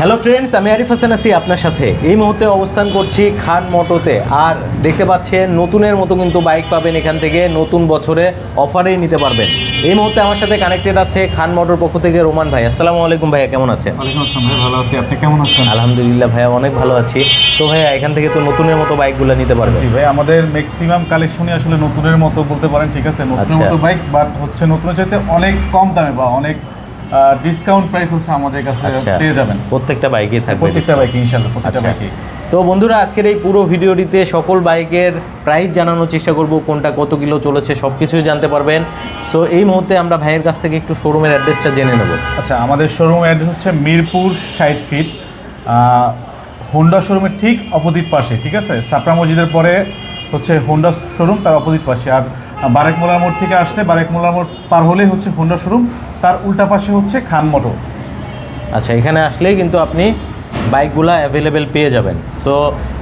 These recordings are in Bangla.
হ্যালো ফ্রেন্ডস আমি আরিফ হাসান আছি আপনার সাথে। এই মুহূর্তে অবস্থান করছি খান মোটোতে। আর দেখতে পাচ্ছেন নতুনের মতো কিন্তু বাইক পাবেন এখান থেকে নতুন বছরে অফারেই নিতে পারবেন। এই মুহূর্তে আমার সাথে কানেক্টেড আছে খান মোটর পক্ষ থেকে রোমান ভাই। আসসালামু আলাইকুম ভাইয়া কেমন আছেন? ওয়ালাইকুম আসসালাম ভাই ভালো আছি। আপনি কেমন আছেন? আলহামদুলিল্লাহ ভাইয়া অনেক ভালো আছি। তো ভাইয়া এখান থেকে তো নতুনের মতো বাইকগুলো নিতে পারবেন। জি ভাই আমাদের ম্যাক্সিমাম কালেকশনই আসলে নতুনের মতো বলতে পারেন ঠিক আছে? নতুনের আচ্ছা। মতো বাইক বাট হচ্ছে নতুনের চাইতে অনেক কম দামে বা অনেক ডিসকাউন্ট প্রাইস হচ্ছে আমাদের কাছে আচ্ছা পেয়ে যাবেন। প্রত্যেকটা বাইকই থাকবে প্রত্যেকটা বাইক ইনশাআল্লাহ প্রত্যেকটা আচ্ছা। বাইকই তো বন্ধুরা আজকের এই পুরো ভিডিওটিতে সকল বাইকের প্রাইস জানানোর চেষ্টা করব কোনটা কত কিলো চলেছে সব কিছুই জানতে পারবেন। সো এই মুহূর্তে আমরা ভাইয়ের কাছ থেকে একটু শোরুমের অ্যাড্রেসটা জেনে নেব। আচ্ছা আমাদের শোরুম অ্যাড্রেস হচ্ছে মিরপুর ষাট ফিট হোন্ডা শোরুমের ঠিক অপোজিট পাশে ঠিক আছে? সাপড়া মসজিদের পরে হচ্ছে হোন্ডা শোরুম তার অপোজিট পাশে। আর বারেক মোলার মোড় থেকে আসলে বারেক মোলার মোড় পার হলেই হচ্ছে হোন্ডা শোরুম তার উল্টা পাশে হচ্ছে খান মোটর। আচ্ছা এখানে আসলেই কিন্তু আপনি বাইকগুলো অ্যাভেলেবেল পেয়ে যাবেন। সো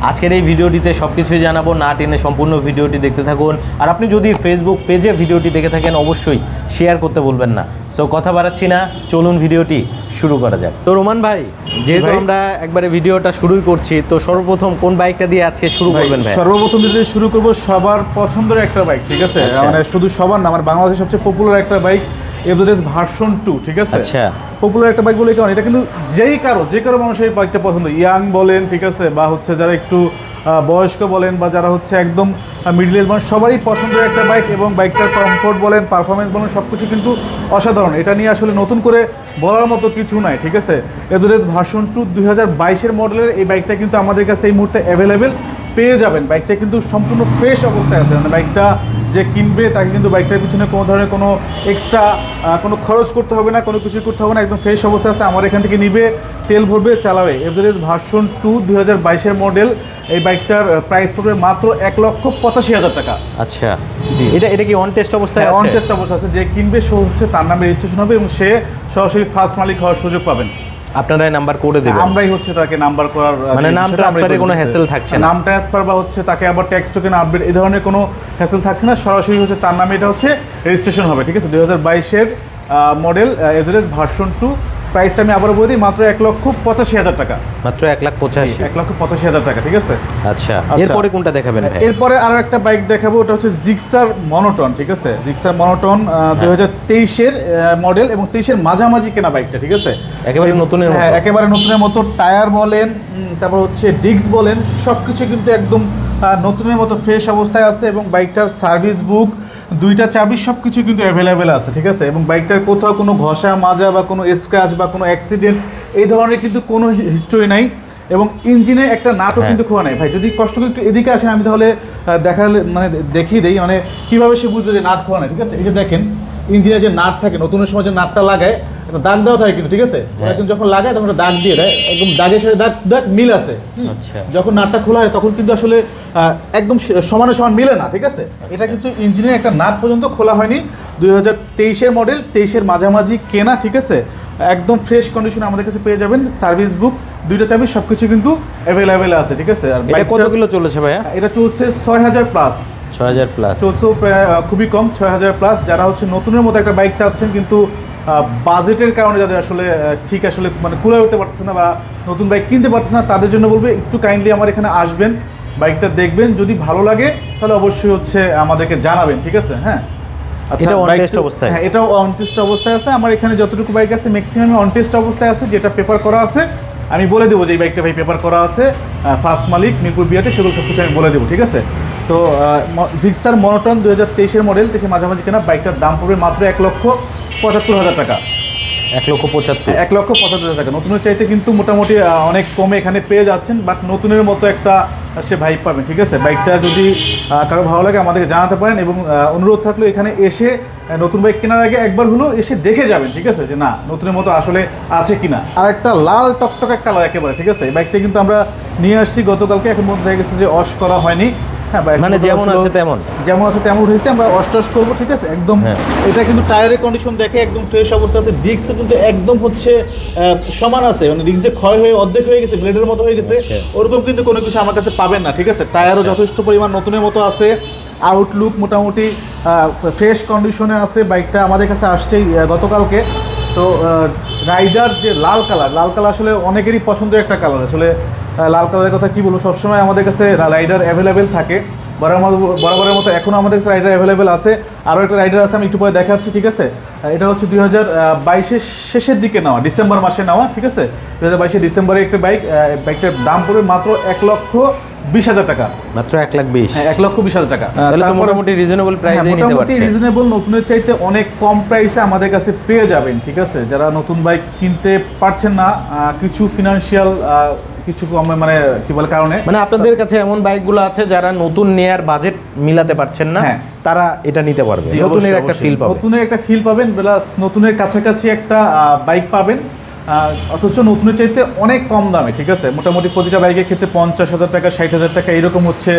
আজকের এই ভিডিওটিতে সব কিছুই জানাব না টেনে সম্পূর্ণ ভিডিওটি দেখতে থাকুন। আর আপনি যদি ফেসবুক পেজে ভিডিওটি দেখে থাকেন অবশ্যই শেয়ার করতে বলবেন না। সো কথা বাড়াচ্ছি না চলুন ভিডিওটি শুরু করা যাক। তো রোমান ভাই যেহেতু আমরা একবারে ভিডিওটা শুরুই করছি তো সর্বপ্রথম কোন বাইকটা দিয়ে আজকে শুরু করবেন ভাই? সর্বপ্রথম যদি শুরু করব সবার পছন্দের একটা বাইক ঠিক আছে? আচ্ছা। মানে শুধু সবার না আমার বাংলাদেশের সবচেয়ে পপুলার একটা বাইক এভারেজ ভার্সন টু ঠিক আছে? আচ্ছা। পপুলার একটা বাইক বলে কারণ। এটা কিন্তু যেই কারও যে কারও মানুষের এই বাইকটা পছন্দ। ইয়াং বলেন ঠিক আছে বা হচ্ছে যারা একটু বয়স্ক বলেন বা যারা হচ্ছে একদম মিডল এজ মানুষ সবারই পছন্দের একটা বাইক এবং বাইকটার কমফোর্ট বলেন পারফরমেন্স বলেন সব কিছু কিন্তু অসাধারণ। এটা নিয়ে আসলে নতুন করে বলার মতো কিছু নাই ঠিক আছে? এভারেজ ভার্সন টু দুই হাজার বাইশের মডেলের এই বাইকটা কিন্তু আমাদের কাছে এই মুহূর্তে অ্যাভেলেবেল পেয়ে যাবেন। বাইকটা কিন্তু সম্পূর্ণ ফ্রেশ অবস্থায় আছে। মানে বাইকটা যে কিনবে তাকে কিন্তু বাইকটার পিছনে কোনো ধরনের কোনো এক্সট্রা কোনো খরচ করতে হবে না কোনো কিছু করতে হবে না একদম ফ্রেশ অবস্থা আছে আমার এখান থেকে নিবে তেল ভরবে চালাবে। এভারেজ ভার্সন টু দুই হাজার বাইশের মডেল এই বাইকটার প্রাইস পড়বে মাত্র এক লক্ষ পঁচাশি হাজার টাকা। আচ্ছা। জি। এটা এটা কি অন টেস্ট অবস্থায় অন টেস্ট অবস্থা আছে যে কিনবে সে হচ্ছে তার নামে রেজিস্ট্রেশন হবে এবং সে সরাসরি ফার্স্ট মালিক হওয়ার সুযোগ পাবেন। আপনারাই নাম্বার করে দেবেন। আমরাই হচ্ছে তাকে নাম্বার করার মানে নাম ট্রান্সফারে কোনো হ্যাসেল থাকছে না। নাম ট্রান্সফার বা হচ্ছে তাকে আবার ট্যাক্স টোকেন আপডেট এই ধরনের কোনো হ্যাসেল থাকছে না। সরাসরি হচ্ছে তার নামে এটা হচ্ছে রেজিস্ট্রেশন হবে ঠিক আছে? দুই হাজার বাইশের মডেল এভারেজ ভার্সন টু প্রাইসটা আমি আবারও বলে দিই মাত্র এক লক্ষ পঁচাশি হাজার টাকা। মাত্র এক লাখ পঁচাশি। এক লক্ষ পঁচাশি হাজার টাকা ঠিক আছে? আচ্ছা আচ্ছা। এরপরে কোনটা দেখাবেন এরপরে আরও একটা বাইক দেখাবো ওটা হচ্ছে জিক্সার মনোটন ঠিক আছে? জিক্সার মনোটন দুই হাজার তেইশের মডেল এবং তেইশের মাঝামাঝি কেনা বাইকটা ঠিক আছে? একেবারে নতুনের হ্যাঁ একেবারে নতুনের মতো টায়ার বলেন তারপর হচ্ছে ডিস্ক বলেন সব কিছু কিন্তু একদম নতুনের মতো ফ্রেশ অবস্থায় আছে এবং বাইকটার সার্ভিস বুক দুইটা চাবি সব কিছু কিন্তু অ্যাভেলেবেল আছে ঠিক আছে? এবং বাইকটার কোথাও কোনো ঘষা মাজা বা কোনো স্ক্র্যাচ বা কোনো অ্যাক্সিডেন্ট এই ধরনের কিন্তু কোনো হিস্টোরি নাই। এবং ইঞ্জিনের একটা নাটও হ্যাঁ। কিন্তু খোয়া নাই। ভাই যদি কষ্ট করে একটু এদিকে আসেন আমি তাহলে দেখালে মানে দেখিয়ে দিই। মানে কীভাবে সে বুঝবে যে নাট খোয়া নাই ঠিক আছে? এই যে দেখেন ইঞ্জিনের যে নাট থাকে নতুনের সময় যে নাটটা লাগায় দাগ দেওয়া থাকে কিন্তু ঠিক আছে? কিন্তু যখন লাগায় তখন দাগ দিয়ে দেয়। একদম দাগের সাথে দাগ দাগ মিল আছে। আচ্ছা। যখন নাটটা খোলা হয় তখন কিন্তু আসলে একদম সমানে সমান মিলে না ঠিক আছে? এটা কিন্তু ইঞ্জিনের একটা নাট পর্যন্ত খোলা হয়নি। দুই হাজার তেইশের মডেল তেইশের মাঝামাঝি কেনা ঠিক আছে? একদম ফ্রেশ কন্ডিশনে আমাদের কাছে পেয়ে যাবেন। সার্ভিস বুক দুইটা চাবি সব কিছু কিন্তু অ্যাভেলেবেল আছে ঠিক আছে? আর এটা কত কিলো চলেছে ভাইয়া? এটা চলছে ছয় হাজার প্লাস ছয় হাজার প্লাস প্রায় খুবই কম ছয় হাজার প্লাস যারা হচ্ছে নতুনের মতো একটা বাইক চাচ্ছেন কিন্তু বাজেটের কারণে যাদের আসলে ঠিক আসলে মানে কুলায় উঠতে পারতেছে না বা নতুন বাইক কিনতে পারতেছে না তাদের জন্য বলবে একটু কাইন্ডলি আমার এখানে আসবেন বাইকটা দেখবেন। যদি ভালো লাগে তাহলে অবশ্যই হচ্ছে আমাদেরকে জানাবেন ঠিক আছে? হ্যাঁ? এটা অবস্থায়? হ্যাঁ এটাও অন টেস্ট অবস্থায় আছে। আমার এখানে যতটুকু বাইক আছে ম্যাক্সিমাম অন টেস্ট অবস্থায় আছে যেটা পেপার করা আছে। আমি বলে দেবো যে এই বাইকটা ভাই পেপার করা আছে। ফার্স্ট মালিক মিরপুর বিয়াতে সেগুলো সব কিছু আমি বলে দেবো ঠিক আছে? তো জিক্সার মনোটন দু হাজার তেইশের মডেল তেইশে মাঝামাঝি কেনা। বাইকটার দাম পড়বে মাত্র এক লক্ষ পঁচাত্তর হাজার টাকা। এক লক্ষ পঁচাত্তর। এক লক্ষ পঁচাত্তর হাজার টাকা। নতুনের চাইতে কিন্তু মোটামুটি অনেক কমে এখানে পেয়ে যাচ্ছেন বাট নতুনের মতো একটা সে ভাইব পাবেন ঠিক আছে? বাইকটা যদি কারও ভালো লাগে আমাদেরকে জানাতে পারেন এবং অনুরোধ থাকল এখানে এসে নতুন বাইক কেনার আগে একবার হলো এসে দেখে যাবেন ঠিক আছে? যে না নতুনের মতো আসলে আছে কিনা। আর একটা লাল টকটকে কালার একেবারে ঠিক আছে? এই বাইকটা কিন্তু আমরা নিয়ে আসছি গতকালকে এখন মধ্যে হয়ে গেছে যে অশ করা হয়নি। হ্যাঁ মানে যেমন আছে তেমন যেমন আছে তেমন উঠেছে আমরা অস্টাস করব ঠিক আছে একদম হ্যাঁ। এটা কিন্তু টায়ারের কন্ডিশন দেখে একদম ফ্রেশ অবস্থা আছে ডিস্ক কিন্তু একদম হচ্ছে সমান আছে মানে ডিস্ক যে ক্ষয় হয়ে অর্ধেক হয়ে গেছে ব্লেডের মতো হয়ে গেছে আচ্ছা। ওরকম কিন্তু কোনো কিছু আমার কাছে পাবেন না ঠিক আছে টায়ারও আচ্ছা। যথেষ্ট পরিমাণ নতুনের মতো আছে আউটলুক মোটামুটি ফ্রেশ কন্ডিশনে আছে বাইকটা আমাদের কাছে আসছে গতকালকে তো রাইডার যে লাল কালার লাল কালার আসলে অনেকেরই পছন্দের একটা কালার আসলে লাল কালারের কথা কি বলব? সবসময় আমাদের কাছে রাইডার অ্যাভেলেবেল থাকে। বরাবরের মতো এখনও আমাদের কাছে রাইডার অ্যাভেলেবেল আছে। আরও একটা রাইডার আছে আমি একটু পরে দেখাচ্ছি ঠিক আছে? এটা হচ্ছে দুই হাজার বাইশের শেষের দিকে নেওয়া ডিসেম্বর মাসে নেওয়া ঠিক আছে? দুই হাজার বাইশের ডিসেম্বরে একটা বাইক বাইকটার দাম পড়বে মাত্র এক লক্ষ বিশ হাজার টাকা। মাত্র এক লাখ বিশ। হ্যাঁ এক লক্ষ বিশ হাজার টাকা। মোটামুটি রিজনেবল প্রাইসে হ্যাঁ, মোটামুটি রিজনেবল নতুনের চাইতে অনেক কম প্রাইসে আমাদের কাছে পেয়ে যাবেন ঠিক আছে? যারা নতুন বাইক কিনতে পারছেন না কিছু ফিনান্সিয়াল কিছু কম মানে কি বলে কারণে? মানে আপনাদের কাছে এমন বাইকগুলো আছে যারা নতুন নেয়ার বাজেট মিলাতে পারছেন না হ্যাঁ। তারা এটা নিতে পারবে। নতুনের একটা ফিল পাবে। নতুনের একটা ফিল পাবেন প্লাস নতুনের কাছাকাছি একটা বাইক পাবেন অথচ নতুনের চাইতে অনেক কম দামে ঠিক আছে? মোটামুটি প্রতিটা বাইকের ক্ষেত্রে পঞ্চাশ হাজার টাকা ষাট হাজার টাকা এরকম হচ্ছে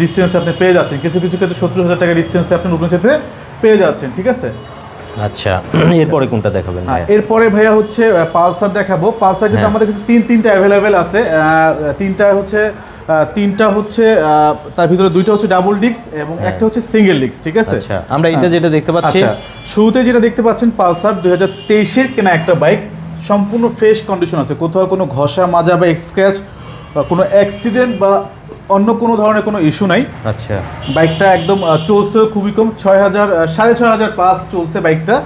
ডিস্টেন্স আপনি পেয়ে যাচ্ছেন। কিছু কিছু ক্ষেত্রে সত্তর হাজার টাকা ডিস্টেন্সে আপনি নতুন চাইতে পেয়ে যাচ্ছেন ঠিক আছে? আচ্ছা এরপরে কোনটা দেখাবেন হ্যাঁ, এরপরে ভাইয়া হচ্ছে পালসার দেখাবো। পালসার কিন্তু হ্যাঁ। আমাদের কাছে তিন তিনটা অ্যাভেলেবেল আছে। তিনটা হচ্ছে তিনটা হচ্ছে তার ভিতরে দুইটা হচ্ছে ডাবল ডিস্ক এবং একটা হচ্ছে সিঙ্গেল ডিস্ক ঠিক আছে? আচ্ছা আমরা এটা হ্যাঁ। যেটা দেখতে পাচ্ছি আচ্ছা শুরুতে যেটা দেখতে পাচ্ছেন পালসার দুই হাজার তেইশের কেনা একটা বাইক সম্পূর্ণ ফ্রেশ কন্ডিশন আছে। কোথাও কোনো ঘষা মাজা বা স্ক্র্যাচ বা কোনো অ্যাক্সিডেন্ট বা অন্য কোনো ধরনের কোনো ইস্যু নাই। আচ্ছা। বাইকটা একদম আহ, চলছেও খুবই কম ছয় হাজার সাড়ে ছয় হাজার প্লাস চলছে বাইকটা।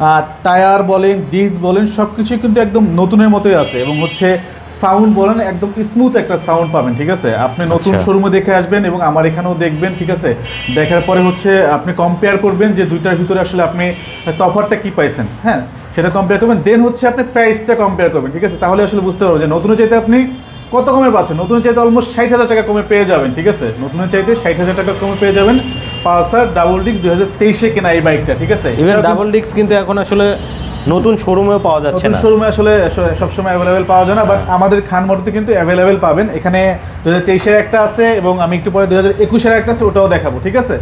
আর টায়ার বলেন ডিস্ক বলেন সব কিছুই কিন্তু একদম নতুনের মতোই আছে এবং হচ্ছে সাউন্ড বলেন একদম স্মুথ একটা সাউন্ড পাবেন ঠিক আছে? আপনি নতুন আচ্ছা। শোরুমে দেখে আসবেন এবং আমার এখানেও দেখবেন ঠিক আছে? দেখার পরে হচ্ছে আপনি কম্পেয়ার করবেন যে দুইটার ভিতরে আসলে আপনি তফাতটা কি পাইছেন হ্যাঁ? সেটা কম্পেয়ার করবেন দেন হচ্ছে আপনি প্রাইসটা কম্পেয়ার করবেন ঠিক আছে? তাহলে আসলে বুঝতে পারবেন যে নতুনের চাইতে আপনি কত কমে পাচ্ছেন? নতুন চাইতে অলমোস্ট ষাট হাজার টাকা কমে পেয়ে যাবেন ঠিক আছে? নতুন চাইতে ষাট হাজার টাকা কমে পেয়ে যাবেন। পালসার ডাবল ডিস্ক দুই হাজার তেইশে কেনা এই বাইকটা ঠিক আছে? ডাবল ডিস্ক কিন্তু এখন আসলে নতুন শোরুমেও পাওয়া যাচ্ছে নতুন না। শোরুমে আসলে সবসময় অ্যাভেলেবেল পাওয়া যায় না বাট আমাদের খান মোটরতে কিন্তু অ্যাভেলেবেল পাবেন। এখানে দু হাজার তেইশের একটা আছে এবং আমি একটু পরে দু হাজার একুশের একটা আছে ওটাও দেখাবো ঠিক আছে?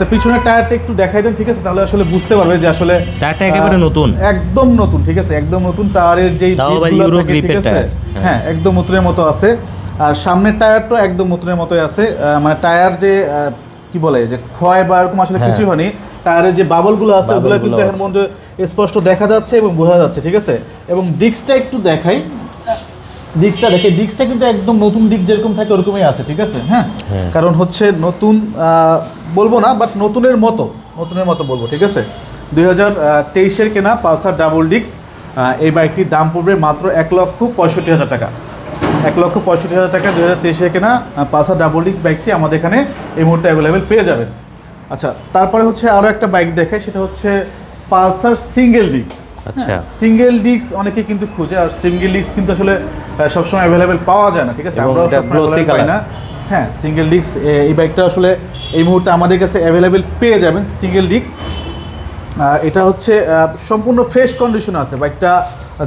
তো পিছনের টায়ারটা একটু দেখাই দেন ঠিক আছে? তাহলে আসলে বুঝতে পারবে যে আসলে টায়ারটা একেবারে নতুন। একদম নতুন ঠিক আছে? একদম নতুন টায়ারের যেই ঠিক আছে? টায়ার, হ্যাঁ। হ্যাঁ একদম নতুনের মতো আছে। আর সামনের টায়ারটা একদম নতুনের মতোই আছে। মানে টায়ার যে আহ, কি বলে যে ক্ষয় বা এরকম আসলে হ্যাঁ। কিছু হয়নি টায়ারের যে বাবলগুলো আছে ওগুলো কিন্তু এখন। পর্যন্ত স্পষ্ট দেখা যাচ্ছে এবং বোঝা যাচ্ছে ঠিক আছে? এবং ডিস্কটা একটু দেখাই। ডিস্কটা দেখে ডিস্কটা কিন্তু একদম নতুন ডিস্ক যেরকম থাকে ওরকমই আছে ঠিক আছে? হ্যাঁ? হ্যাঁ। কারণ হচ্ছে নতুন বলব না বাট নতুনের মতো নতুনের মতো বলব ঠিক আছে? দুই হাজার তেইশের কেনা পালসার ডাবল ডিস্ক এই বাইকটির দাম পড়বে মাত্র এক লক্ষ পঁয়ষট্টি হাজার টাকা। এক লক্ষ পঁয়ষট্টি হাজার টাকা দুই হাজার তেইশে কেনা পালসার ডাবল ডিস্ক বাইকটি আমাদের এখানে এই মুহূর্তে অ্যাভেলেবেল পেয়ে যাবেন। আচ্ছা তারপরে হচ্ছে আরও একটা বাইক দেখাই সেটা হচ্ছে পালসার সিঙ্গেল ডিস্ক আচ্ছা। সিঙ্গেল ডিস্ক অনেকে কিন্তু খুঁজে আর সিঙ্গেল ডিস্ক কিন্তু আসলে সবসময় অ্যাভেলেবেল পাওয়া যায় না ঠিক আছে? আমরাও সবসময় পাই না। হ্যাঁ সিঙ্গেল ডিস্ক এই বাইকটা আসলে এই মুহূর্তে আমাদের কাছে অ্যাভেলেবেল পেয়ে যাবেন সিঙ্গেল ডিস্ক এটা হচ্ছে সম্পূর্ণ ফ্রেশ কন্ডিশন আছে। বাইকটা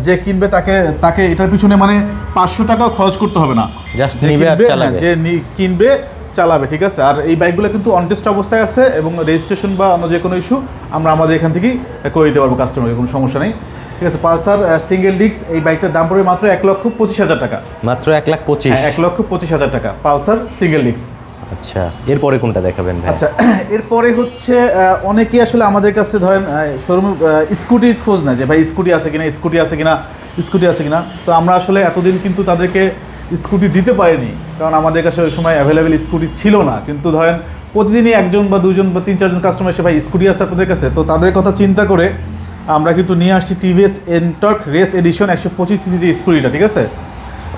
যে কিনবে তাকে তাকে এটার পিছনে মানে পাঁচশো টাকাও খরচ করতে হবে না। Just যে নিবে আর কিনবে, চালাবে। ঠিক আছে? আর এই বাইকগুলো কিন্তু অনটেস্ট অবস্থায় আছে এবং রেজিস্ট্রেশন বা অন্য যে কোনো ইস্যু আমরা আমাদের এখান থেকেই করে দিতে পারব কাস্টমারকে কোনো সমস্যা নেই। ঠিক আছে পালসার সিঙ্গেল ডিস্ক এই বাইকটার দাম পড়বে মাত্র এক লক্ষ পঁচিশ হাজার টাকা। মাত্র এক লাখ পঁচিশ? হ্যাঁ, এক লক্ষ পঁচিশ হাজার টাকা পালসার সিঙ্গেল ডিস্ক আচ্ছা এরপরে কোনটা দেখাবেন আচ্ছা এরপরে হচ্ছে অনেকেই আসলে আমাদের কাছে ধরেন শোরুমে স্কুটির খোঁজ না যে ভাই স্কুটি আছে কিনা স্কুটি আছে কিনা স্কুটি আছে কিনা। তো আমরা আসলে এতদিন কিন্তু তাদেরকে স্কুটি দিতে পারিনি। কারণ আমাদের কাছে ওই সময় অ্যাভেলেবেল স্কুটি ছিল না। কিন্তু ধরেন প্রতিদিনই একজন বা দুজন বা তিন চারজন কাস্টমার এসে ভাই স্কুটি আছে আপনাদের কাছে? তো তাদের কথা চিন্তা করে আমরা কিন্তু নিয়ে আসছি টিভিএস এনটক রেস এডিশন একশো পঁচিশ সিসি যে স্কুটিটা ঠিক আছে?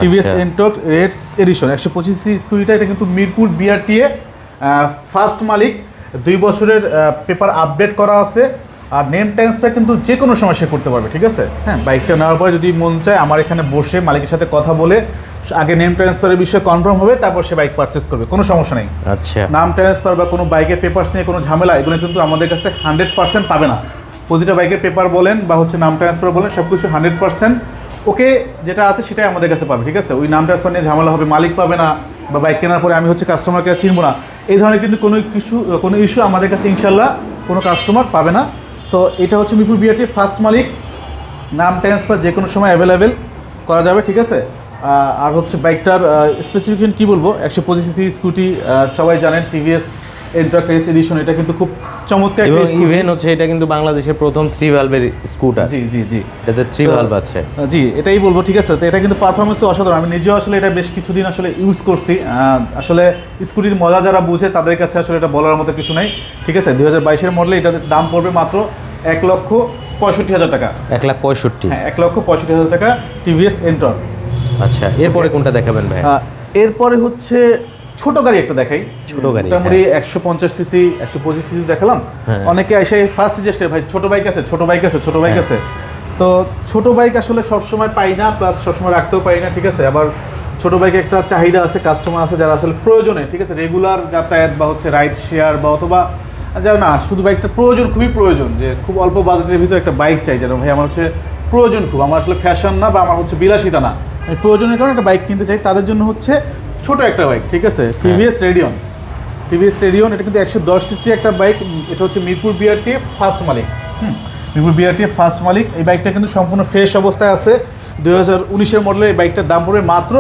টিভিএস। এনটক রেস এডিশন একশো পঁচিশ সিসি স্কুটিটা। এটা কিন্তু মিরপুর বিআরটিএ ফার্স্ট মালিক। দুই বছরের পেপার আপডেট করা আছে। আর নেম ট্রান্সফার কিন্তু যে কোনো সময় সে করতে পারবে ঠিক আছে? হ্যাঁ বাইকটা নেওয়ার পরে যদি মন চায় আমার এখানে বসে মালিকের সাথে কথা বলে আগে নেম ট্রান্সফারের বিষয়ে কনফার্ম হবে তারপর সে বাইক পারচেস করবে কোনো সমস্যা নেই। আচ্ছা। নাম ট্রান্সফার বা কোনো বাইকের পেপার্স নিয়ে কোনো ঝামেলা এগুলো কিন্তু আমাদের কাছে হান্ড্রেড পার্সেন্ট পাবে না। প্রতিটা বাইকের পেপার বলেন বা হচ্ছে নাম ট্রান্সফার বলেন সব কিছু হান্ড্রেড পার্সেন্ট ওকে যেটা আছে সেটাই আমাদের কাছে পাবে ঠিক আছে? ওই নাম ট্রান্সফার নিয়ে ঝামেলা হবে মালিক পাবে না বা বাইক কেনার পরে আমি হচ্ছে কাস্টমারকে চিনবো না। এই ধরনের কিন্তু কোনো কিছু কোনো ইস্যু আমাদের কাছে ইনশাল্লাহ কোনো কাস্টমার পাবে না। তো এটা হচ্ছে মিরপুর বিআরটির ফার্স্ট মালিক। নাম ট্রান্সফার যে কোনো সময় অ্যাভেলেবেল করা যাবে ঠিক আছে? আর হচ্ছে বাইকটার স্পেসিফিকেশন কি বলব? একশো পঁচিশ সিসি স্কুটি সবাই জানেন টিভিএস এন্টারপ্রাইজ এডিশন এটা কিন্তু খুব চমৎকার এবং ইভেন হচ্ছে এটা কিন্তু বাংলাদেশের প্রথম থ্রি ভালভের স্কুটার জি জি জি। এটাতে থ্রি ভালভ আছে। জি এটাই বলব ঠিক আছে? তো এটা কিন্তু পারফরমেন্সও অসাধারণ। আমি নিজেও আসলে এটা বেশ কিছুদিন আসলে ইউজ করছি। আসলে স্কুটির মজা যারা বুঝে তাদের কাছে আসলে এটা বলার মতো কিছু নাই। ঠিক আছে? দুই হাজার বাইশের মডেলে এটার দাম পড়বে মাত্র এক লক্ষ পঁয়ষট্টি হাজার টাকা। এক লাখ পঁয়ষট্টি। হ্যাঁ এক লক্ষ পঁয়ষট্টি হাজার টাকা টিভিএস এন্টর আচ্ছা এরপরে কোনটা দেখাবেন ভাই? এরপরে হচ্ছে ছোট গাড়ি একটা দেখাই। ছোট গাড়ি, মোটামুটি একশো পঞ্চাশ সিসি একশো পঁচিশ সিসি দেখালাম। হ্যাঁ। অনেকে এসে ফার্স্ট জিজ্ঞেস করে ভাই ছোট বাইক আছে ছোট বাইক আছে ছোট বাইক হ্যাঁ। আছে? তো ছোট বাইক আসলে সবসময় পাই না প্লাস সবসময় রাখতেও পারি না ঠিক আছে? আবার ছোট বাইকে একটা চাহিদা আছে কাস্টমার আছে যারা আসলে প্রয়োজনে ঠিক আছে? রেগুলার যাতায়াত বা হচ্ছে রাইড শেয়ার বা অথবা যারা না শুধু বাইকটা প্রয়োজন খুবই প্রয়োজন যে খুব অল্প বাজেটের ভিতরে একটা বাইক চাই যেন ভাই আমার হচ্ছে প্রয়োজন খুব আমার আসলে ফ্যাশন না বা আমার হচ্ছে বিলাসিতা না। প্রয়োজনের কারণে একটা বাইক কিনতে চাই। তাদের জন্য হচ্ছে ছোট একটা বাইক ঠিক আছে? টিভিএস রেডিয়ন টিভিএস রেডিয়ন এটা কিন্তু একশো দশ সিসি একটা বাইক এটা হচ্ছে মিরপুর বিআরটি ফার্স্ট মালিক। হুম মিরপুর বিআরটি ফার্স্ট মালিক। এই বাইকটা কিন্তু সম্পূর্ণ ফ্রেশ অবস্থায় আছে। দুই হাজার উনিশের মডেলের এই বাইকটার দাম পড়বে মাত্র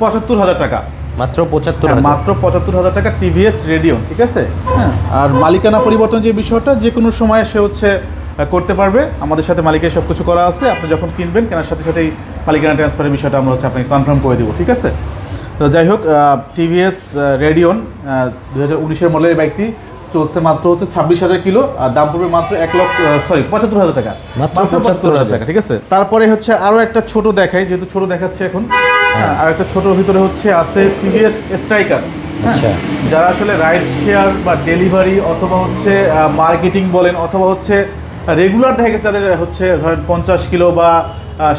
পঁচাত্তর হাজার টাকা। মাত্র পঁচাত্তর হ্যাঁ, মাত্র পঁচাত্তর হাজার টাকা টিভিএস রেডিয়ন ঠিক আছে? হ্যাঁ আর মালিকানা পরিবর্তন যে বিষয়টা যে কোনো সময় সে হচ্ছে করতে পারবে। আমাদের সাথে মালিকের সব কিছু করা আছে। আপনি যখন কিনবেন কেনার সাথে সাথেই মালিকানা ট্রান্সফারের বিষয়টা আমরা হচ্ছে আপনাকে কনফার্ম করে দেবো ঠিক আছে? তো যাই হোক টিভিএস রেডিয়ন দু হাজার উনিশের মডেলের বাইকটি চলছে মাত্র হচ্ছে ছাব্বিশ হাজার কিলো। আর দাম পড়বে মাত্র এক লক্ষ সরি পঁচাত্তর হাজার টাকা। মাত্র পঁচাত্তর হাজার টাকা ঠিক আছে? তারপরে হচ্ছে আরও একটা ছোট দেখাই যেহেতু ছোট দেখাচ্ছে এখন। হ্যাঁ, আর একটা ছোটোর ভিতরে হচ্ছে আছে টিভিএস স্ট্রাইকার আচ্ছা। যারা আসলে রাইড শেয়ার বা ডেলিভারি অথবা হচ্ছে মার্কেটিং বলেন অথবা হচ্ছে রেগুলার দেখা গেছে তাদের হচ্ছে ধরেন পঞ্চাশ কিলো বা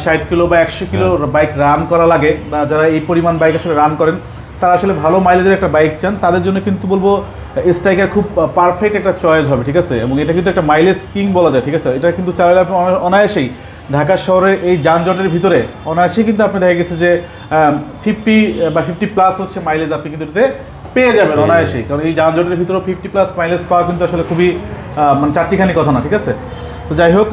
ষাট কিলো বা একশো কিলো বাইক রান করা লাগে। বা যারা এই পরিমাণ বাইক আসলে রান করেন তারা আসলে ভালো মাইলেজের একটা বাইক চান। তাদের জন্য কিন্তু বলব স্ট্রাইকার খুব পারফেক্ট একটা চয়েস হবে ঠিক আছে? এবং এটা কিন্তু একটা মাইলেজ কিং বলা যায় ঠিক আছে? এটা কিন্তু চালালে আপনি অনায়াসেই ঢাকা শহরের এই যানজটের ভিতরে অনায়াসেই কিন্তু আপনি দেখা গেছে যে ফিফটি বা ফিফটি প্লাস হচ্ছে মাইলেজ আপনি কিন্তু এটাতে পেয়ে যাবেন অনায়াসেই। কারণ এই যানজটের ভিতরে ফিফটি প্লাস মাইলেজ পাওয়া কিন্তু আসলে খুবই মানে চারটিখানি কথা না ঠিক আছে? তো যাই হোক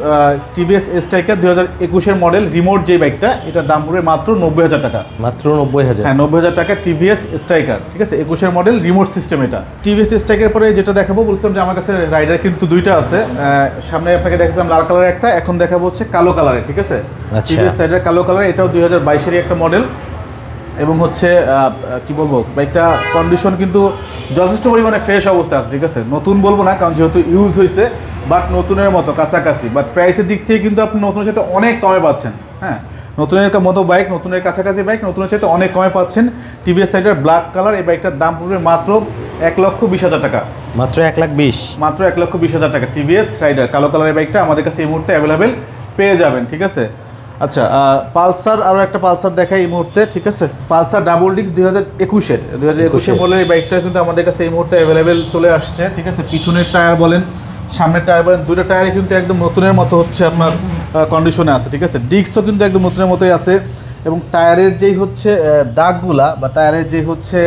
টিভিএস স্ট্রাইকার দুই হাজার একুশের মডেল রিমোট যে বাইকটা এটার দাম পড়বে মাত্র নব্বই হাজার টাকা। মাত্র নব্বই হাজার। হ্যাঁ নব্বই হাজার টাকা টিভিএস স্ট্রাইকার ঠিক আছে? একুশের মডেল রিমোট সিস্টেম এটা। টিভিএস স্ট্রাইকার পরে যেটা দেখাবো বলছিলাম যে আমার কাছে রাইডার কিন্তু দুইটা আছে। সামনে আপনাকে দেখাচ্ছিলাম লাল কালারের একটা এখন দেখাবো হচ্ছে কালো কালারের ঠিক আছে? আচ্ছা। টিভিএস রাইডার কালো কালার এটাও দুই হাজার বাইশেরই একটা মডেল এবং হচ্ছে কি বলব বাইকটা কন্ডিশন কিন্তু যথেষ্ট পরিমাণে ফ্রেশ অবস্থা আছে ঠিক আছে? নতুন বলব না কারণ যেহেতু ইউজ হয়েছে বাট নতুনের মতো কাছাকাছি। বাট প্রাইসের দিক থেকে কিন্তু আপনি নতুনের সাথে অনেক কমে পাচ্ছেন হ্যাঁ? নতুনের মতো বাইক নতুনের কাছাকাছি বাইক নতুনের সাথে অনেক কমে পাচ্ছেন। টিভিএস সাইডের ব্ল্যাক কালার এই বাইকটার দাম পড়বে মাত্র এক লক্ষ বিশ হাজার টাকা। মাত্র এক লাখ বিশ। মাত্র এক লক্ষ বিশ হাজার টাকা। টিভিএস রাইডার কালো কালারের বাইকটা আমাদের কাছে এই মুহূর্তে অ্যাভেলেবেল পেয়ে যাবেন ঠিক আছে? আচ্ছা পালসার আরও একটা পালসার দেখাই এই মুহূর্তে ঠিক আছে? পালসার ডাবল ডিক্স দুই হাজার একুশের। দুই হাজার একুশে 21 মডেলের এই বাইকটা কিন্তু আমাদের কাছে এই মুহূর্তে অ্যাভেলেবেল চলে আসছে ঠিক আছে? পিছনের টায়ার বলেন সামনের টায়ার বলেন দুটো টায়ারই কিন্তু একদম নতুনের মতো হচ্ছে আপনার কন্ডিশনে আছে, ঠিক আছে? ডিস্কও কিন্তু একদম নতুনের মতোই আছে এবং টায়ারের যেই হচ্ছে দাগগুলা বা টায়ারের যেই হচ্ছে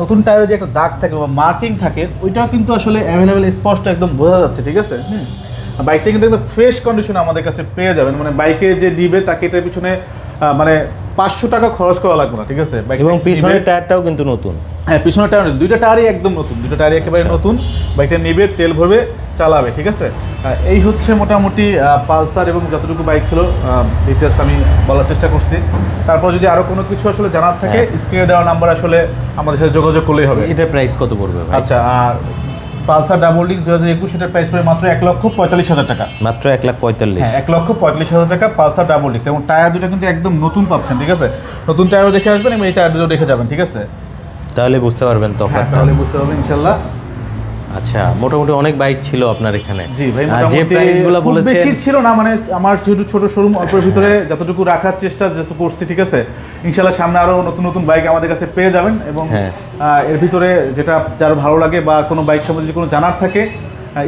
নতুন টায়ারে যে একটা দাগ থাকে বা মার্কিং থাকে, ওইটাও কিন্তু আসলে অ্যাভেলেবেল স্পষ্ট একদম বোঝা যাচ্ছে, ঠিক আছে? বাইকটা কিন্তু একদম ফ্রেশ কন্ডিশনে আমাদের কাছে পেয়ে যাবেন। মানে বাইকে যে দিবে, তাকে এটার পিছনে মানে পাঁচশো টাকা খরচ করা লাগবে না ঠিক আছে? এবং পিছনের টায়ারটাও কিন্তু নতুন। হ্যাঁ পিছনের টায়ার নতুন। দুইটা টায়ারই একদম নতুন। দুইটা টায়ারই একেবারে আচ্ছা। নতুন। বাইকটা নেবে তেল ভরবে চালাবে ঠিক আছে? এই হচ্ছে মোটামুটি পালসার এবং যতটুকু বাইক ছিল ডিটেলস আমি বলার চেষ্টা করছি। তারপর যদি আরও কোনো কিছু আসলে জানার থাকে হ্যাঁ। স্ক্রিনে দেওয়া নাম্বার আসলে আমাদের সাথে যোগাযোগ করলেই হবে। এটার প্রাইস কত পড়বে আচ্ছা আর পালসার ডাবল ডিক্স দু হাজার একুশ এটার প্রাইস পড়ে মাত্র এক লক্ষ পঁয়তাল্লিশ হাজার টাকা। মাত্র এক লাখ পঁয়তাল্লিশ। হ্যাঁ এক লক্ষ পঁয়তাল্লিশ হাজার টাকা পালসার ডাবল ডিক্স এবং টায়ার দুটো কিন্তু একদম নতুন পাচ্ছেন ঠিক আছে? নতুন টায়ারও দেখে আসবেন এবং এই টায়ার দুটো দেখে যাবেন ঠিক আছে? তাহলে বুঝতে পারবেন তো তাহলে বুঝতে পারবেন ইনশাল্লাহ। আচ্ছা মোটামুটি অনেক বাইক ছিল আপনার এখানে। জি ভাই যে প্রাইসগুলো বলেছেন বেশি ছিল না মানে আমার যেহেতু ছোট শোরুম অল্পের ভিতরে যতটুকু রাখার চেষ্টা যত করছি ঠিক আছে? ইনশাল্লাহ সামনে আরও নতুন নতুন বাইক আমাদের কাছে পেয়ে যাবেন এবং হ্যাঁ। এর ভিতরে যেটা যার ভালো লাগে বা কোনো বাইক সম্বন্ধে যদি কোনো জানার থাকে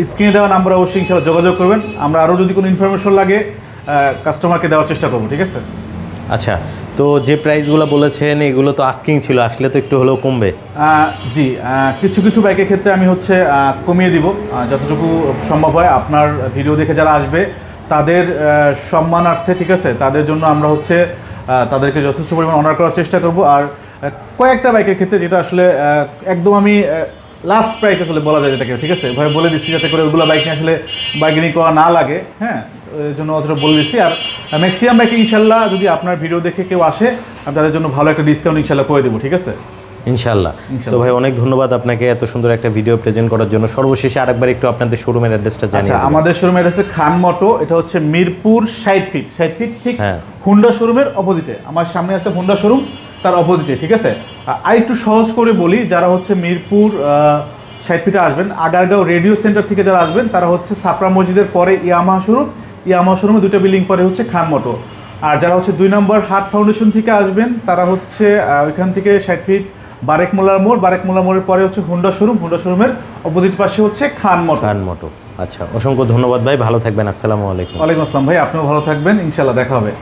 স্ক্রিনে দেওয়া নাম্বার অবশ্যই ইনশাল্লাহ যোগাযোগ করবেন। আমরা আরও যদি কোনো ইনফরমেশন লাগে কাস্টমারকে দেওয়ার চেষ্টা করব ঠিক আছে? আচ্ছা তো যে প্রাইসগুলো বলেছেন, এগুলো তো আস্কিং ছিল, আসলে তো একটু হলেও কমবে। জি কিছু কিছু বাইকের ক্ষেত্রে আমি হচ্ছে কমিয়ে দিব। যতটুকু সম্ভব হয় আপনার ভিডিও দেখে যারা আসবে, তাদের সম্মানার্থে, ঠিক আছে? তাদের জন্য আমরা হচ্ছে তাদেরকে যথেষ্ট পরিমাণ অনার করার চেষ্টা করব। আর কয়েকটা বাইকের ক্ষেত্রে যেটা আসলে একদম আমি লাস্ট প্রাইস আসলে বলা যায় যেটাকে ঠিক আছে? ভাই বলে দিচ্ছি যাতে করে ওগুলো বাইক নিয়ে আসলে বাইকিং করা না লাগে হ্যাঁ? এর জন্য অতটা বলে দিচ্ছি। আর ম্যাক্সিমাম বাইকে ইনশাল্লাহ যদি আপনার ভিডিও দেখে কেউ আসে আমি তাদের জন্য ভালো একটা ডিসকাউন্ট ইনশাল্লাহ করে দেবো ঠিক আছে? ইনশাল্লাহ। তো ভাই অনেক ধন্যবাদ আপনাকে এত সুন্দর একটা ভিডিও প্রেজেন্ট করার জন্য। সর্বশেষে আরেকবার একটু আপনাদের শোরুমের অ্যাড্রেসটা জানিয়ে আচ্ছা আমাদের শোরুমের হচ্ছে খান মটো এটা হচ্ছে মিরপুর ষাট ফিট ষাট ফিট ঠিক হ্যাঁ। হুন্ডা শোরুমের অপোজিটে আমার সামনে আছে হুন্ডা শোরুম তার অপোজিটে ঠিক আছে? আর একটু সহজ করে বলি যারা হচ্ছে মিরপুর ফিটে আসবেন আগারগাঁও রেডিও সেন্টার থেকে যারা আসবেন তারা হচ্ছে সাপড়া মসজিদের পরে ইয়ামাহা শোরুম ইয়ামাহা শোরুমে দুটো বিল্ডিং পরে হচ্ছে খান মটো আর যারা হচ্ছে দুই নম্বর হাট ফাউন্ডেশন থেকে আসবেন তারা হচ্ছে ওইখান থেকে ষাট ফিট বারেক মোল্লার মোড় বারেক মোল্লার মোড়ের পরে হচ্ছে হুন্ডা শোরুম হুন্ডা শোরুমের অপোজিট পাশে হচ্ছে খান মটো খান মোটো আচ্ছা অসংখ্য ধন্যবাদ ভাই ভালো থাকবেন আসসালামু আলাইকুম। ওয়ালাইকুম আসসালাম ভাই আপনিও ভালো থাকবেন ইনশাল্লাহ দেখা হবে।